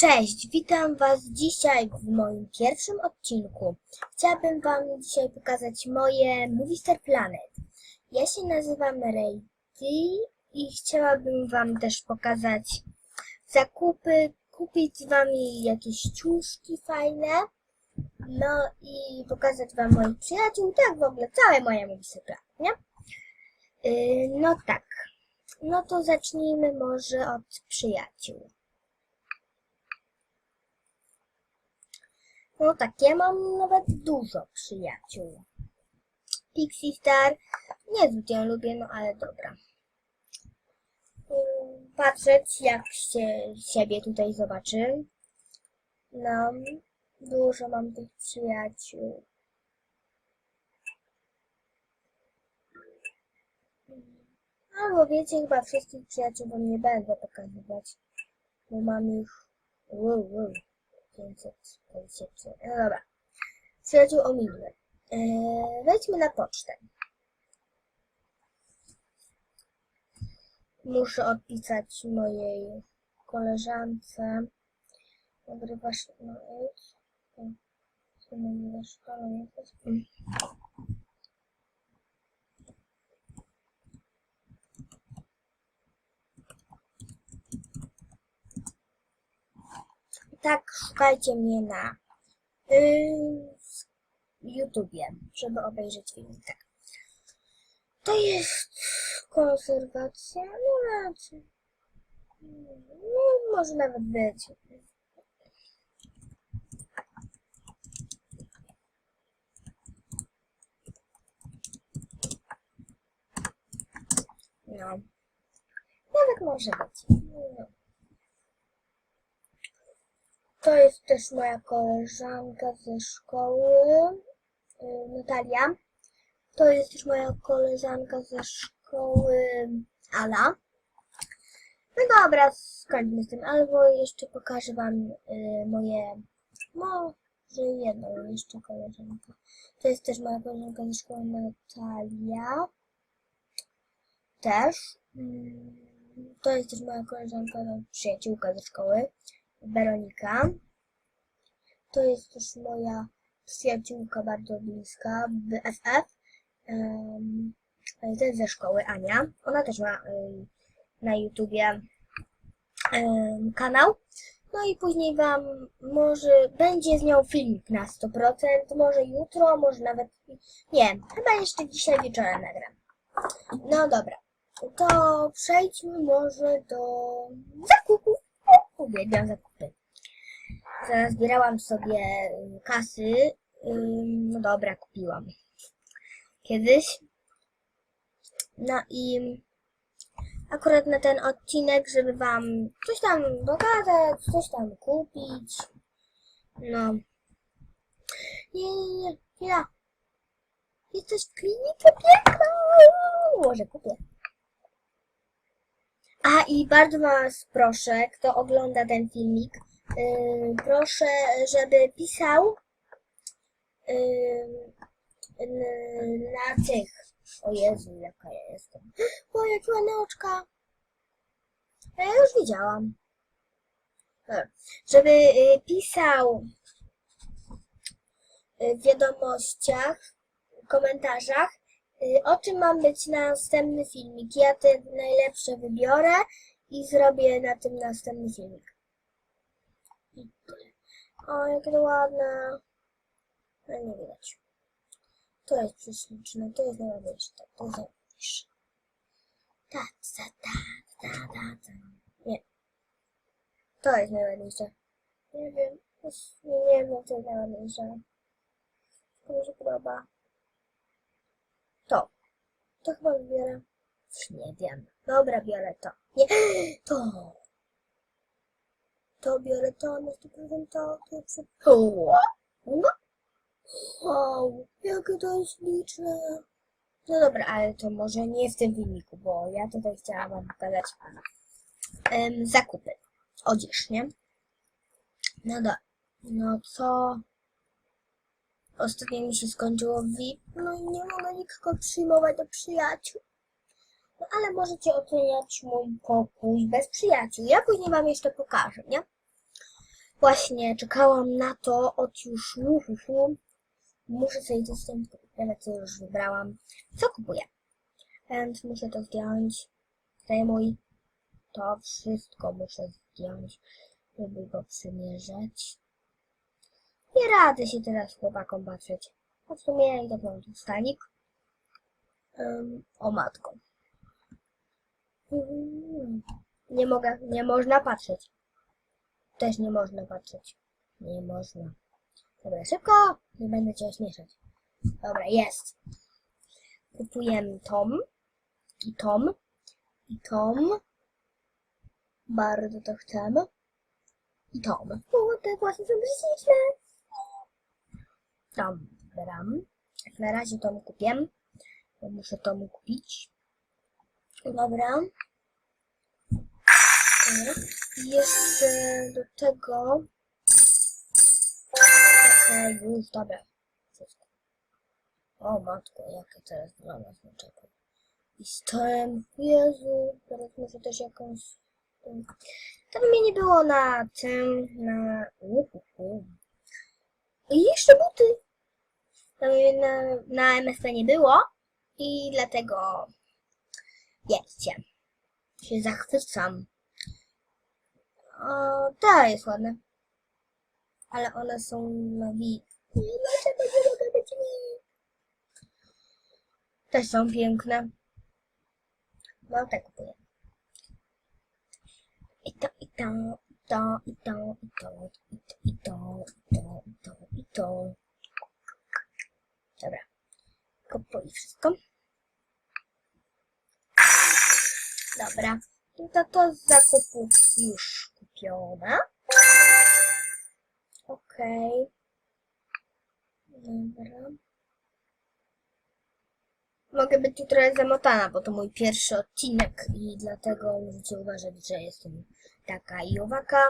Cześć, witam Was dzisiaj w moim pierwszym odcinku. Chciałabym Wam dzisiaj pokazać moje Moviestar Planet. Ja się nazywam Rejty i chciałabym Wam też pokazać zakupy, kupić z Wami jakieś ciuszki fajne, no i pokazać Wam moich przyjaciół, tak w ogóle całe moje Moviestar Planet, nie? Yy, no tak, no to zacznijmy może od przyjaciół. No tak, ja mam nawet dużo przyjaciół. Pixie Star, niezbyt ją lubię, no ale dobra. Ym, Patrzeć, jak się siebie tutaj zobaczy. No, dużo mam tych przyjaciół. Albo wiecie, chyba wszystkich przyjaciół wam nie będę pokazywać, bo mam ich wow, wow, 523. No dobra. Przyjaciół ominły. Eee, wejdźmy na pocztę. Muszę odpisać mojej koleżance. Nagrywasz no idź. Co nagrywasz szkolę jesteś? Mm. Tak szukajcie mnie na yy, YouTubie, żeby obejrzeć filmik. Tak. To jest konserwacja, no raczej. No, może nawet być. No. Nawet może być. No. To jest też moja koleżanka ze szkoły, y, Natalia. To jest też moja koleżanka ze szkoły, Ala. No dobra, skończmy z tym, albo jeszcze pokażę Wam y, moje, może jedną jeszcze koleżankę. To jest też moja koleżanka ze szkoły, Natalia. Też. Mm, To jest też moja koleżanka, no, przyjaciółka ze szkoły. Weronika. To jest też moja przyjaciółka bardzo bliska, BFF. Um, też ze szkoły, Ania. Ona też ma um, na YouTubie um, kanał. No i później Wam może będzie z nią filmik na 100%, może jutro, może nawet, nie, chyba jeszcze dzisiaj wieczorem nagram. No dobra, to przejdźmy może do zakupów. Uwielbiam zakupy. Zbierałam sobie y, kasy. No dobra, kupiłam. Kiedyś. No i akurat na ten odcinek, żeby wam coś tam pokazać, coś tam kupić. No. Nie, nie, nie, ja. Jesteś w klinice piekła. Może kupię. A i bardzo Was proszę, kto ogląda ten filmik, yy, proszę, żeby pisał yy, na tych. O Jezu, jaka ja jestem. O, jakie ładne oczka. Ja już widziałam. Dobra. Żeby yy, pisał w wiadomościach, komentarzach, Y, o czym mam być następny filmik. Ja te najlepsze wybiorę i zrobię na tym następny filmik. O, jakie to ładne. No nie widać. To jest prześliczne, to jest najładniejsze. Tak, to jest najładniejsze. Ta, ta, ta, ta, ta, ta. Nie. To jest najładniejsze. Nie wiem. Nie wiem, co jest najładniejsze. To mi się podoba. To. To chyba wybiorę. Nie wiem. Dobra, biorę to. Nie, to. To biorę to, 100% to. To jest... O. Wow, jakie to jest liczne. No dobra, ale to może nie w tym filmiku, bo ja tutaj chciałam wam pokazać em, zakupy. Odzież, nie? No dobra. No co? Ostatnio mi się skończyło VIP, no i nie mogę nikogo przyjmować do przyjaciół. No ale możecie oceniać mój pokój bez przyjaciół. Ja później wam jeszcze pokażę, nie? Właśnie czekałam na to od już uhuhu. Muszę sobie zdjąć, nawet co już wybrałam. Co kupuję? Więc muszę to zdjąć. Mój. To wszystko muszę zdjąć, żeby go przymierzać. Nie radzę się teraz chłopakom patrzeć. A w sumie i tak mam tu stanik. Ym, o matko. Nie mogę, nie można patrzeć. Też nie można patrzeć. Nie można. Dobra, szybko! Nie będę cię ośmieszać. Dobra, jest. Kupujemy tom. I tom. I tom. Bardzo to chcemy. I tom. O, te właśnie są śliczne. Tom. Bram. Jak na razie tom kupię. Bo muszę tomu kupić. Dobra. I jeszcze do tego... Okej, już, dobra. O matko, jakie teraz wygląda znaczeko. I z tym, Jezu, teraz muszę też jakąś... To by mnie nie było na tym, na... Uhuhu. I jeszcze buty. To na, na MSP nie było i dlatego, wiecie, się zachwycam. O, ta jest ładna. Ale one są na wi. Nie, Dlaczego nie mogę być wi? Też są piękne. No tak kupuję. I to, i to, i to, i to, i to, i to, i to, i to, i to, i to. Dobra. Kupuję wszystko. Dobra. No to to z zakupów już kupione. Okej. Dobra. Mogę być tu trochę zamotana, bo to mój pierwszy odcinek i dlatego możecie uważać, że jestem taka i owaka.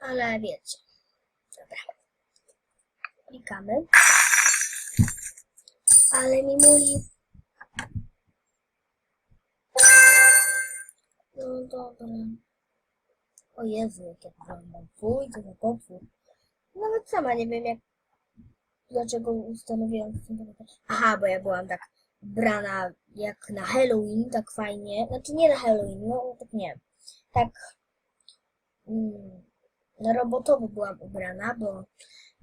Ale wiecie. Dobra. Klikamy. Ale mi mój No dobra. O Jezu, jak ja wyglądam. Fuj, to za potwór. Nawet sama nie wiem, jak... Dlaczego ustanowiłam ten Aha, bo ja byłam tak ubrana jak na Halloween, tak fajnie. Znaczy nie na Halloween, no tak nie. Tak... Mm, na robotowo byłam ubrana, bo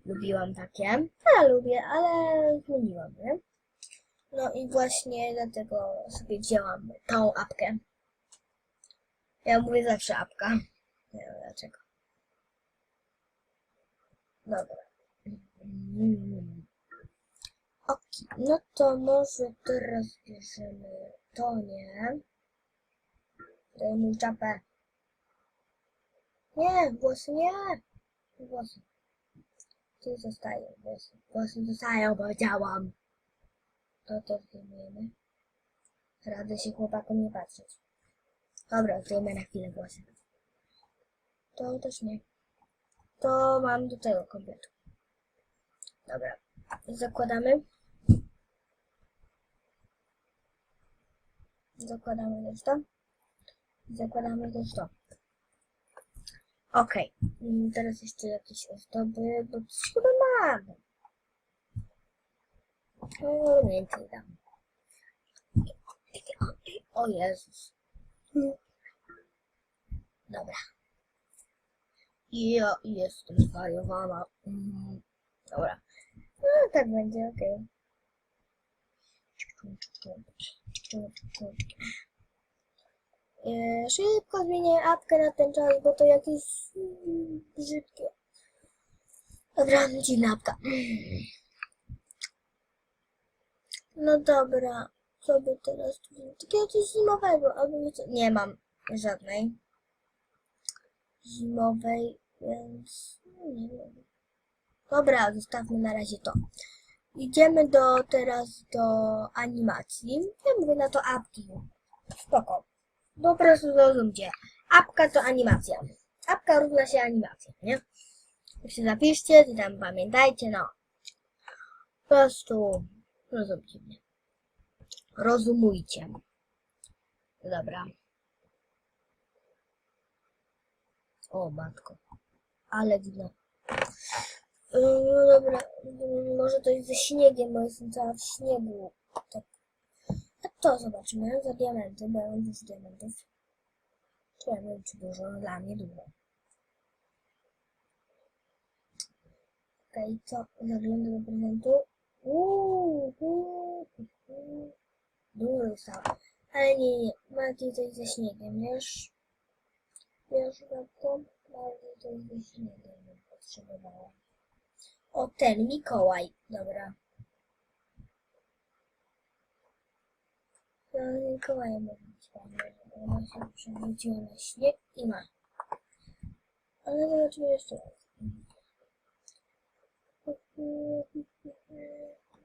lubiłam takie. Ja lubię, ale zmieniłam, nie? No i właśnie dlatego sobie wzięłam tą apkę. Ja mówię zawsze apka. Nie wiem dlaczego. Dobra. Ok, no to może teraz bierzemy to, nie? Daj mi czapę. Nie, włosy nie. Włosy. Tu zostają włosy. Włosy zostają, powiedziałam. To to zdejmujemy. Radzę się chłopakom nie patrzeć. Dobra, zdejmę na chwilę włosy. To też nie. To mam do tego kompletu. Dobra. Zakładamy. Zakładamy też to. Zakładamy też to. Okej. Mm, Teraz jeszcze jakieś ozdoby, bo coś chyba mam. O, więcej dam. O Jezus. Dobra. Ja jestem zwariowana. Mm, Dobra. No tak będzie, okej. E, Szybko zmienię apkę na ten czas, bo to jakieś brzydkie. Dobra, dziwna apka. No dobra, co by teraz tu było? Takiego coś zimowego, albo wiecie, nie mam żadnej zimowej, więc no nie wiem. Dobra, zostawmy na razie to. Idziemy do teraz do animacji. Ja mówię na to apki. Spoko. Po prostu zrozumcie. Apka to animacja. Apka równa się animacja, nie? Jak się zapiszcie, to tam pamiętajcie, no. Po prostu rozumcie mnie. Rozumujcie. Dobra. O matko. Ale widno. No dobra, mm, może to jest ze śniegiem, bo jestem cała w śniegu. Tak. To zobaczymy za diamenty, bo ja mam dużo diamentów. Czy ja wiem, czy dużo, dla mnie dużo. Okej, co? Zaglądam do prezentu. Uuu, uuu. Dużo zostało. Ale nie, nie, bardziej coś ze śniegiem, wiesz? Wiesz, babko? Bardziej coś ze śniegiem potrzebowała. O, ten Mikołaj. Dobra. No, Mikołaja żeby ona się przewróciła na śnieg i ma. Ale zobaczymy jeszcze raz.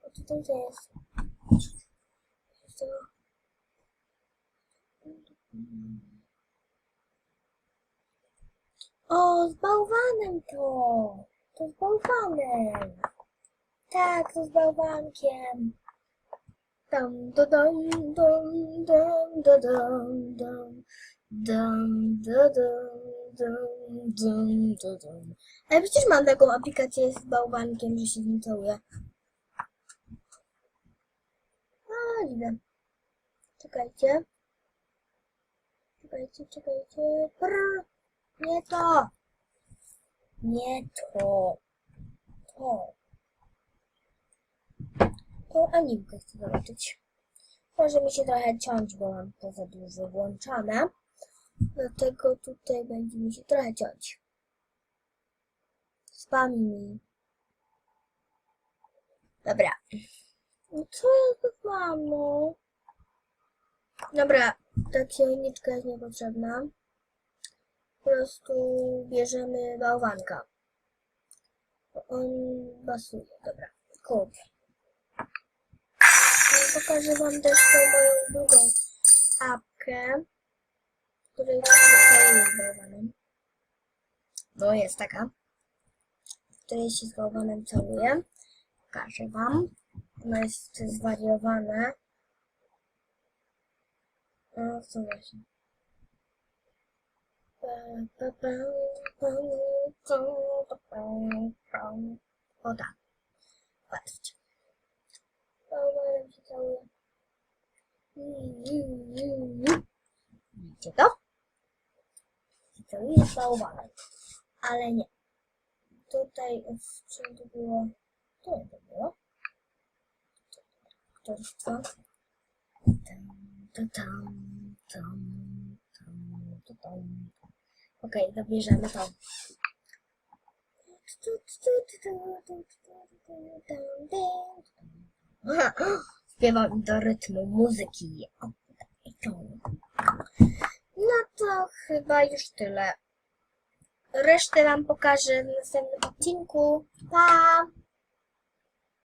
O, tutaj to jest. To... O, z bałwanem to! To z bałwanem! Tak, to z bałwankiem! Dum, da, dum, dum, dum, da, dum, dum, dum, da, dum, dum, dum, da, dum. Ale przecież mam taką aplikację z bałwankiem, że się z nim całuję. A, widzę. Czekajcie. Czekajcie, czekajcie. Prr. Nie to. Nie to. To. To animkę chcę zobaczyć. Może mi się trochę ciąć, bo mam to za dużo włączone. Dlatego tutaj będzie mi się trochę ciąć. Spami mi. Dobra. No co ja tu mam, no? Dobra, ta księżniczka jest niepotrzebna. Po prostu bierzemy bałwanka. On basuje, dobra. Kup. Pokażę wam też tą moją drugą apkę, której całuję z bałwanem. No jest taka. W której się z bałwanem całuję. Pokażę wam. Ona jest zwariowane. No, co właśnie. O tak. Patrzcie. Bałwanem się całuje. Widzicie to? Się całuje z bałwanem. Ale nie. Tutaj w czym to było? To nie to było. Aktorstwo. Tam, to tam, tam, tam, to tam. Okej, dobierzemy to. Śpiewam do rytmu muzyki. No to chyba już tyle. Resztę wam pokażę w następnym odcinku. Pa!